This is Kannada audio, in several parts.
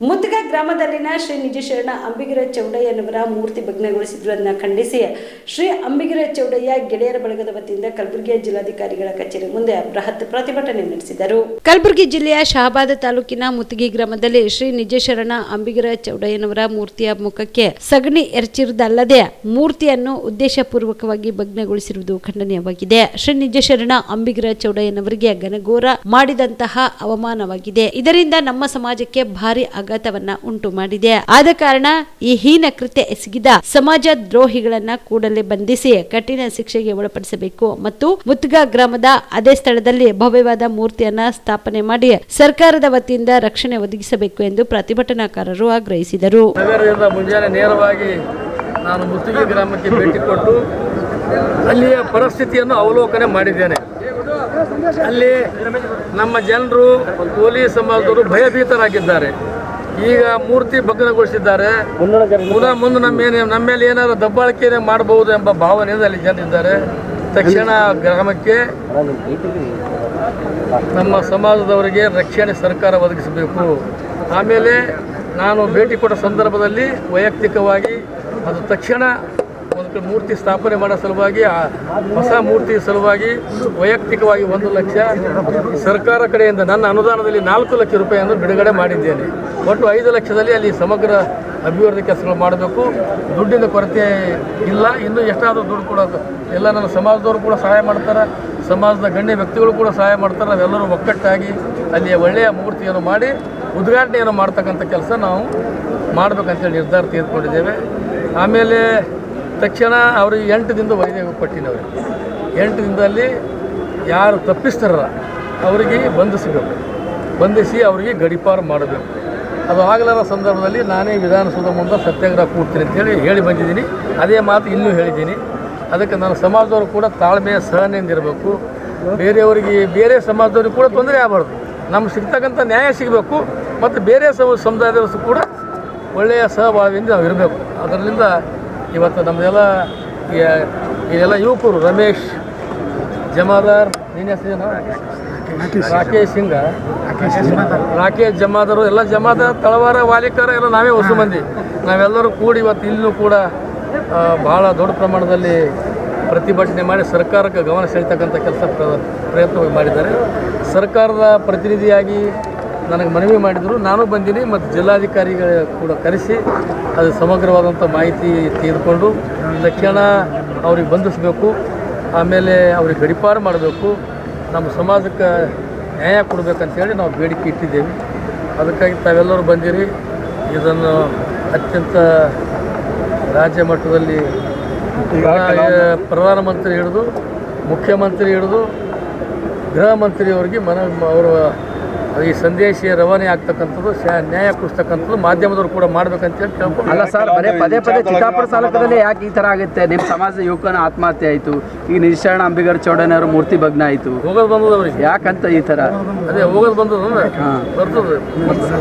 ಮುತ್ಗ ಗ್ರಾಮದಲ್ಲಿನ ಶ್ರೀ ನಿಜಶರಣ ಅಂಬಿಗರ ಚೌಡಯ್ಯನವರ ಮೂರ್ತಿ ಭಗ್ನಗೊಳಿಸಿರುವುದನ್ನು ಖಂಡಿಸಿ, ಶ್ರೀ ಅಂಬಿಗರ ಚೌಡಯ್ಯ ಗೆಳೆಯರ ಬಳಗದ ವತಿಯಿಂದ ಕಲಬುರಗಿಯ ಜಿಲ್ಲಾಧಿಕಾರಿಗಳ ಕಚೇರಿ ಮುಂದೆ ಬೃಹತ್ ಪ್ರತಿಭಟನೆ ನಡೆಸಿದರು. ಕಲಬುರಗಿ ಜಿಲ್ಲೆಯ ಶಹಾಬಾದ ತಾಲೂಕಿನ ಮುತ್ತಗಿ ಗ್ರಾಮದಲ್ಲಿ ಶ್ರೀ ನಿಜಶರಣ ಅಂಬಿಗರ ಚೌಡಯ್ಯನವರ ಮೂರ್ತಿಯ ಮುಖಕ್ಕೆ ಸಗಣಿ ಎರಚಿರುವುದಲ್ಲದೆ ಮೂರ್ತಿಯನ್ನು ಉದ್ದೇಶಪೂರ್ವಕವಾಗಿ ಭಗ್ನಗೊಳಿಸಿರುವುದು ಖಂಡನೀಯವಾಗಿದೆ. ಶ್ರೀ ನಿಜಶರಣ ಅಂಬಿಗರ ಚೌಡಯ್ಯನವರಿಗೆ ಘನಘೋರ ಮಾಡಿದಂತಹ ಅವಮಾನವಾಗಿದೆ. ಇದರಿಂದ ನಮ್ಮ ಸಮಾಜಕ್ಕೆ ಭಾರಿ ಆಘಾತವನ್ನ ಉಂಟು ಮಾಡಿದೆ. ಆದ ಕಾರಣ ಈ ಹೀನ ಕೃತ್ಯ ಎಸಗಿದ ಸಮಾಜ ದ್ರೋಹಿಗಳನ್ನ ಕೂಡಲೇ ಬಂಧಿಸಿ ಕಠಿಣ ಶಿಕ್ಷೆಗೆ ಒಳಪಡಿಸಬೇಕು ಮತ್ತು ಮುತ್ಗಾ ಗ್ರಾಮದ ಅದೇ ಸ್ಥಳದಲ್ಲಿ ಭವ್ಯವಾದ ಮೂರ್ತಿಯನ್ನ ಸ್ಥಾಪನೆ ಮಾಡಿ ಸರ್ಕಾರದ ವತಿಯಿಂದ ರಕ್ಷಣೆ ಒದಗಿಸಬೇಕು ಎಂದು ಪ್ರತಿಭಟನಾಕಾರರು ಆಗ್ರಹಿಸಿದರು. ನೇರವಾಗಿ ನಾನು ಮುತ್ತಿಗೆ ಗ್ರಾಮಕ್ಕೆ ಭೇಟಿ ಕೊಟ್ಟು ಅಲ್ಲಿಯ ಪರಿಸ್ಥಿತಿಯನ್ನು ಅವಲೋಕನೆ ಮಾಡಿದ್ದೇನೆ. ಅಲ್ಲಿ ನಮ್ಮ ಜನರು, ಪೊಲೀಸ್ ಸಮಾಜದವರು ಭಯಭೀತರಾಗಿದ್ದಾರೆ. ಈಗ ಮೂರ್ತಿ ಭಗ್ನಗೊಳಿಸಿದ್ದಾರೆ. ಪುನಃ ಮುಂದೆ ನಮ್ಮ ಏನು ನಮ್ಮ ಮೇಲೆ ಏನಾದರೂ ದಬ್ಬಾಳಿಕೆ ಮಾಡಬಹುದು ಎಂಬ ಭಾವನೆಯಿಂದ ಅಲ್ಲಿ ಜನರಿದ್ದಾರೆ. ತಕ್ಷಣ ಗ್ರಾಮಕ್ಕೆ ನಮ್ಮ ಸಮಾಜದವರಿಗೆ ರಕ್ಷಣೆ ಸರ್ಕಾರ ಒದಗಿಸಬೇಕು. ಆಮೇಲೆ ನಾನು ಭೇಟಿ ಕೊಟ್ಟ ಸಂದರ್ಭದಲ್ಲಿ ವೈಯಕ್ತಿಕವಾಗಿ ಅದು ತಕ್ಷಣ ಮೂರ್ತಿ ಸ್ಥಾಪನೆ ಮಾಡೋ ಸಲುವಾಗಿ, ಆ ಹೊಸ ಮೂರ್ತಿ ಸಲುವಾಗಿ ವೈಯಕ್ತಿಕವಾಗಿ ಒಂದು ಲಕ್ಷ ಸರ್ಕಾರ ಕಡೆಯಿಂದ ನನ್ನ ಅನುದಾನದಲ್ಲಿ ನಾಲ್ಕು ಲಕ್ಷ ರೂಪಾಯಿಯನ್ನು ಬಿಡುಗಡೆ ಮಾಡಿದ್ದೇನೆ. ಒಟ್ಟು ಐದು ಲಕ್ಷದಲ್ಲಿ ಅಲ್ಲಿ ಸಮಗ್ರ ಅಭಿವೃದ್ಧಿ ಕೆಲಸಗಳು ಮಾಡಬೇಕು. ದುಡ್ಡಿನ ಕೊರತೆ ಇಲ್ಲ. ಇನ್ನೂ ಎಷ್ಟಾದರೂ ದುಡ್ಡು ಕೊಡೋದು ಎಲ್ಲ ನನ್ನ ಸಮಾಜದವರು ಕೂಡ ಸಹಾಯ ಮಾಡ್ತಾರೆ. ಸಮಾಜದ ಗಣ್ಯ ವ್ಯಕ್ತಿಗಳು ಕೂಡ ಸಹಾಯ ಮಾಡ್ತಾರೆ. ನಾವೆಲ್ಲರೂ ಒಕ್ಕಟ್ಟಾಗಿ ಅಲ್ಲಿ ಒಳ್ಳೆಯ ಮೂರ್ತಿಯನ್ನು ಮಾಡಿ, ಉದ್ಘಾಟನೆಯನ್ನು ಮಾಡ್ತಕ್ಕಂಥ ಕೆಲಸ ನಾವು ಮಾಡಬೇಕಂತೇಳಿ ನಿರ್ಧಾರ ತೆಗೆದುಕೊಂಡಿದ್ದೇವೆ. ಆಮೇಲೆ ತಕ್ಷಣ ಅವರು ಎಂಟು ದಿನದ ವೈದ್ಯ ಕೊಟ್ಟಿನವ್ರು ಎಂಟು ದಿನದಲ್ಲಿ ಯಾರು ತಪ್ಪಿಸ್ತಾರಲ್ಲ, ಅವರಿಗೆ ಬಂಧಿಸಬೇಕು. ಬಂಧಿಸಿ ಅವರಿಗೆ ಗಡಿಪಾರು ಮಾಡಬೇಕು. ಅದು ಆಗಲಾರ ಸಂದರ್ಭದಲ್ಲಿ ನಾನೇ ವಿಧಾನಸೌಧ ಮುಂದೆ ಸತ್ಯಾಗ್ರಹ ಕೂಡ್ತೀನಿ ಅಂತೇಳಿ ಹೇಳಿ ಬಂದಿದ್ದೀನಿ. ಅದೇ ಮಾತು ಇನ್ನೂ ಹೇಳಿದ್ದೀನಿ. ಅದಕ್ಕೆ ನಾನು ಸಮಾಜದವರು ಕೂಡ ತಾಳ್ಮೆಯ ಸಹನೆಯಿಂದ ಇರಬೇಕು. ಬೇರೆಯವರಿಗೆ, ಬೇರೆ ಸಮಾಜದವ್ರಿಗೆ ಕೂಡ ತೊಂದರೆ ಆಗಬಾರ್ದು. ನಮ್ಗೆ ಸಿಗ್ತಕ್ಕಂಥ ನ್ಯಾಯ ಸಿಗಬೇಕು ಮತ್ತು ಬೇರೆ ಸಮ, ಸಮುದಾಯದವರು ಕೂಡ ಒಳ್ಳೆಯ ಸಹಬಾಳ್ವೆಯಿಂದ ನಾವು ಇರಬೇಕು. ಅದರಿಂದ ಇವತ್ತು ನಮ್ಮದೆಲ್ಲ ಇದೆಲ್ಲ ಯುವಕರು ರಮೇಶ್ ಜಮಾದಾರ್ ನಿನ್ನ ರಾಕೇಶ್. ಸಿಂಗ. ರಾಕೇಶ್ ಜಮಾದಾರು ಎಲ್ಲ ಜಮಾದಾರ್ ತಳವಾರ ವಾಲಿಕರ ಎಲ್ಲ ನಾವೇ ಹೊಸ ಮಂದಿ. ನಾವೆಲ್ಲರೂ ಕೂಡಿ ಇವತ್ತು ಇಲ್ಲೂ ಕೂಡ ಭಾಳ ದೊಡ್ಡ ಪ್ರಮಾಣದಲ್ಲಿ ಪ್ರತಿಭಟನೆ ಮಾಡಿ ಸರ್ಕಾರಕ್ಕೆ ಗಮನ ಸೆಳೀತಕ್ಕಂಥ ಕೆಲಸ ಪ್ರ- ಪ್ರಯತ್ನ ಮಾಡಿದ್ದಾರೆ. ಸರ್ಕಾರದ ಪ್ರತಿನಿಧಿಯಾಗಿ ನನಗೆ ಮನವಿ ಮಾಡಿದರು. ನಾನು ಬಂದೀನಿ ಮತ್ತು ಜಿಲ್ಲಾಧಿಕಾರಿಗಳ ಕೂಡ ಕರೆಸಿ ಅದು ಸಮಗ್ರವಾದಂಥ ಮಾಹಿತಿ ತೆಗೆದುಕೊಂಡು ತಕ್ಷಣ ಅವ್ರಿಗೆ ಬಂಧಿಸಬೇಕು, ಆಮೇಲೆ ಅವ್ರಿಗೆ ಗಡಿಪಾರು ಮಾಡಬೇಕು, ನಮ್ಮ ಸಮಾಜಕ್ಕೆ ನ್ಯಾಯ ಕೊಡಬೇಕಂತೇಳಿ ನಾವು ಬೇಡಿಕೆ ಇಟ್ಟಿದ್ದೇವೆ. ಅದಕ್ಕಾಗಿ ತಾವೆಲ್ಲರೂ ಬಂದಿರಿ. ಇದನ್ನು ಅತ್ಯಂತ ರಾಜ್ಯ ಮಟ್ಟದಲ್ಲಿ ಪ್ರಧಾನ- ಪ್ರಧಾನಮಂತ್ರಿ ಹಿಡಿದು, ಮುಖ್ಯಮಂತ್ರಿ ಹಿಡಿದು, ಗೃಹ ಮಂತ್ರಿಯವರಿಗೆ ಮನ ಅವರು ಈ ಸಂದೇಶ ರವಾನೆ ಆಗ್ತಕ್ಕಂಥದ್ದು ಶ- ನ್ಯಾಯ ಕೊಡಿಸ್ತಕ್ಕಂಥದ್ದು ಮಾಧ್ಯಮದವರು ಕೂಡ ಮಾಡ್ಬೇಕಂತೇಳಿ ಕೇಳ್ಕೊಂಡು ಅಲ್ಲ ಸರ್ ಬರೇ ಪದೇ ಪದೇ ಚಿತ್ತಾಪುರ ತಾಲೂಕದಲ್ಲಿ ಯಾಕೆ ಈ ತರ ಆಗುತ್ತೆ? ನಿಮ್ಮ ಸಮಾಜದ ಯುವಕನ ಆತ್ಮಹತ್ಯೆ ಆಯ್ತು. ಈಗ ನಿಶರಣ ಅಂಬಿಗರ್ ಚೌಡನವರ ಮೂರ್ತಿ ಭಗ್ನ ಆಯ್ತು. ಹೋಗೋದು ಬಂದದ ಅವರಿಗೆ. ಯಾಕಂತ ಈ ತರ ಅದೇ ಹೋಗೋದು ಬಂದದ ಹಾ. ಬರ್ತದೆ.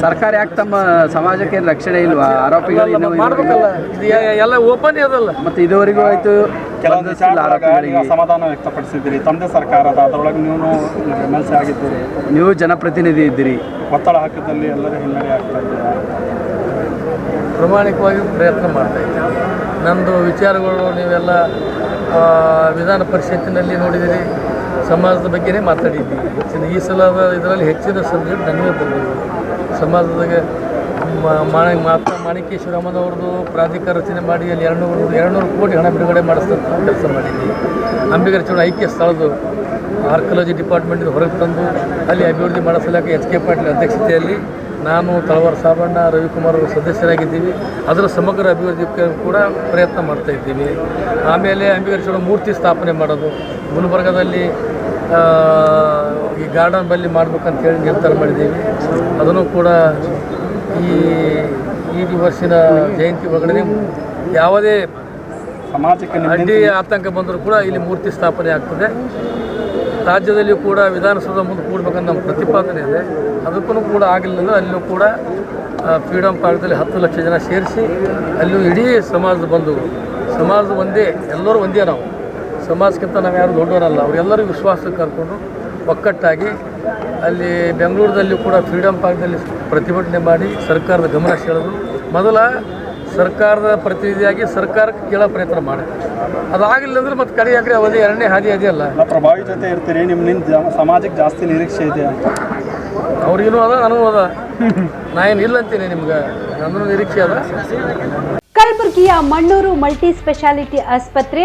ಸರ್ಕಾರ ಯಾಕೆ ತಮ್ಮ ಸಮಾಜಕ್ಕೆ ಏನು ರಕ್ಷಣೆ ಇಲ್ವಾ? ಆರೋಪಿಗಳು ಮಾಡಬೇಕಲ್ಲ. ಇದು ಎಲ್ಲ ಓಪನ್ ಅದಲ್ಲ ಮತ್ತೆ ಇದುವರೆಗೂ ಆಯ್ತು ಕೆಲವೊಂದು ಅಸಮಾಧಾನ ವ್ಯಕ್ತಪಡಿಸಿದ್ದೀರಿ. ತಮ್ಮದೇ ಸರ್ಕಾರದ ಅದರೊಳಗೆ ನೀವು ಎಂ ಎಲ್ ಸಿ ಆಗಿದ್ದೀರಿ. ನೀವು ಜನಪ್ರತಿನಿಧಿ ಇದ್ದೀರಿ. ಒತ್ತಡ ಹಾಕಿದಲ್ಲಿ ಎಲ್ಲರ ಹಿನ್ನಡೆ ಆಗ್ತಾ ಇದ್ದೀರಾ. ಪ್ರಾಮಾಣಿಕವಾಗಿ ಪ್ರಯತ್ನ ಮಾಡ್ತಾ ಇದ್ದೀನಿ ನಂದು ವಿಚಾರಗಳು ನೀವೆಲ್ಲ ಆ, ವಿಧಾನ ಪರಿಷತ್ತಿನಲ್ಲಿ ನೋಡಿದಿರಿ. ಸಮಾಜದ ಬಗ್ಗೆನೇ ಮಾತಾಡಿದ್ದೀವಿ. ಹೆಚ್ಚಿನ ಈ ಸಲದ ಇದರಲ್ಲಿ ಹೆಚ್ಚಿನ ಸಬ್ಜೆಕ್ಟ್ ನನಗೆ ಬಂದಿದೆ ಸಮಾಜದಾಗ ಮಾಣ ಮಾತಾ, ಮಾಣಿಕೇಶ್ವರಮ್ಮನವ್ರದ್ದು ಪ್ರಾಧಿಕಾರ ರಚನೆ ಮಾಡಿ ಅಲ್ಲಿ ಎರಡುನೂರು ಎರಡುನೂರು ಕೋಟಿ ಹಣ ಬಿಡುಗಡೆ ಮಾಡಿಸ್ತಕ್ಕಂಥ ಕೆಲಸ ಮಾಡಿದ್ವಿ. ಅಂಬಿಗರ ಚೌಡ ಐಕ್ಯ ಸ್ಥಳದ್ದು ಆರ್ಕಿಯಾಲಜಿ ಡಿಪಾರ್ಟ್ಮೆಂಟಿಂದ ಹೊರಗೆ ತಂದು ಅಲ್ಲಿ ಅಭಿವೃದ್ಧಿ ಮಾಡಿಸಲಿಕ್ಕೆ ಎಚ್ ಕೆ ಪಾಟೀಲ್ ಅಧ್ಯಕ್ಷತೆಯಲ್ಲಿ ನಾನು ತಳವಾರ ಸಾಬಣ್ಣ, ರವಿಕುಮಾರ್ ಅವರು ಸದಸ್ಯರಾಗಿದ್ದೀವಿ. ಅದರ ಸಮಗ್ರ ಅಭಿವೃದ್ಧಿಗೆ ಕೂಡ ಪ್ರಯತ್ನ ಮಾಡ್ತಾ ಆಮೇಲೆ ಚೌಡ ಮೂರ್ತಿ ಸ್ಥಾಪನೆ ಮಾಡೋದು. ಗುಲ್ಬರ್ಗದಲ್ಲಿ ಈ ಗಾರ್ಡನ್ ಬಲ್ಲಿ ಮಾಡ್ಬೇಕಂತ ಹೇಳಿ ನಿರ್ಧಾರ ಮಾಡಿದ್ದೀವಿ. ಅದನ್ನು ಕೂಡ ಈ ಈ ವರ್ಷಿನ ಜಯಂತಿ ಒಳಗಡೆ ಯಾವುದೇ ಸಮಾಜಕ್ಕೆ ಅಡ್ಡಿ ಆತಂಕ ಬಂದರೂ ಕೂಡ ಇಲ್ಲಿ ಮೂರ್ತಿ ಸ್ಥಾಪನೆ ಆಗ್ತದೆ. ರಾಜ್ಯದಲ್ಲಿಯೂ ಕೂಡ ವಿಧಾನಸೌಧ ಮುಂದೆ ಕೂಡಬೇಕಂತ ನಮ್ಮ ಪ್ರತಿಪಾದನೆ ಇದೆ. ಅದಕ್ಕೂ ಕೂಡ ಆಗಲಿಲ್ಲ ಅಲ್ಲೂ ಕೂಡ ಫ್ರೀಡಮ್ ಪಾರ್ಕ್ದಲ್ಲಿ ಹತ್ತು ಲಕ್ಷ ಜನ ಸೇರಿಸಿ ಅಲ್ಲೂ ಇಡೀ ಸಮಾಜದ ಬಂದು ಸಮಾಜದ ಒಂದೇ ಎಲ್ಲರೂ ಒಂದೇ ನಾವು. ಸಮಾಜಕ್ಕಿಂತ ನಾವು ಯಾರು ದೊಡ್ಡವರಲ್ಲ ಅವರೆಲ್ಲರಿಗೂ ವಿಶ್ವಾಸಕ್ಕೆ ಕರ್ಕೊಂಡು ಒಕ್ಕಟ್ಟಾಗಿ ಅಲ್ಲಿ ಬೆಂಗಳೂರಲ್ಲಿ ಕೂಡ ಫ್ರೀಡಮ್ ಪಾರ್ಕ್ನಲ್ಲಿ ಪ್ರತಿಭಟನೆ ಮಾಡಿ ಸರ್ಕಾರದ ಗಮನ ಸೆಳೆದು ಮೊದಲ ಸರ್ಕಾರದ ಪ್ರತಿನಿಧಿಯಾಗಿ ಸರ್ಕಾರಕ್ಕೆ ಕೇಳೋ ಪ್ರಯತ್ನ ಮಾಡಿ ಅದಾಗಲಿಲ್ಲ ಅಂದ್ರೆ ಮತ್ತೆ ಕಡೆಯಾಗ್ರೆ ಅವಧಿ ಎರಡನೇ ಹಾದಿ ಅದೇ ಅಲ್ಲ? ಪ್ರಭಾವಿ ಜೊತೆ ಇರ್ತೀರಿ ನಿಮ್ಮಿಂದ ಸಮಾಜಕ್ಕೆ ಜಾಸ್ತಿ ನಿರೀಕ್ಷೆ ಅಂತ. ಅವ್ರಿಗೂ ಅದ ನನಗೂ ಅದ. ನಾ ಏನು ಇಲ್ಲ ಅಂತೀನಿ ನಿಮ್ಗೆ. ನನ್ನ ನಿರೀಕ್ಷೆ ಅದ. ಕಲಬುರಗಿಯ ಮಣ್ಣೂರು ಮಲ್ಟಿ ಸ್ಪೆಷಾಲಿಟಿ ಆಸ್ಪತ್ರೆ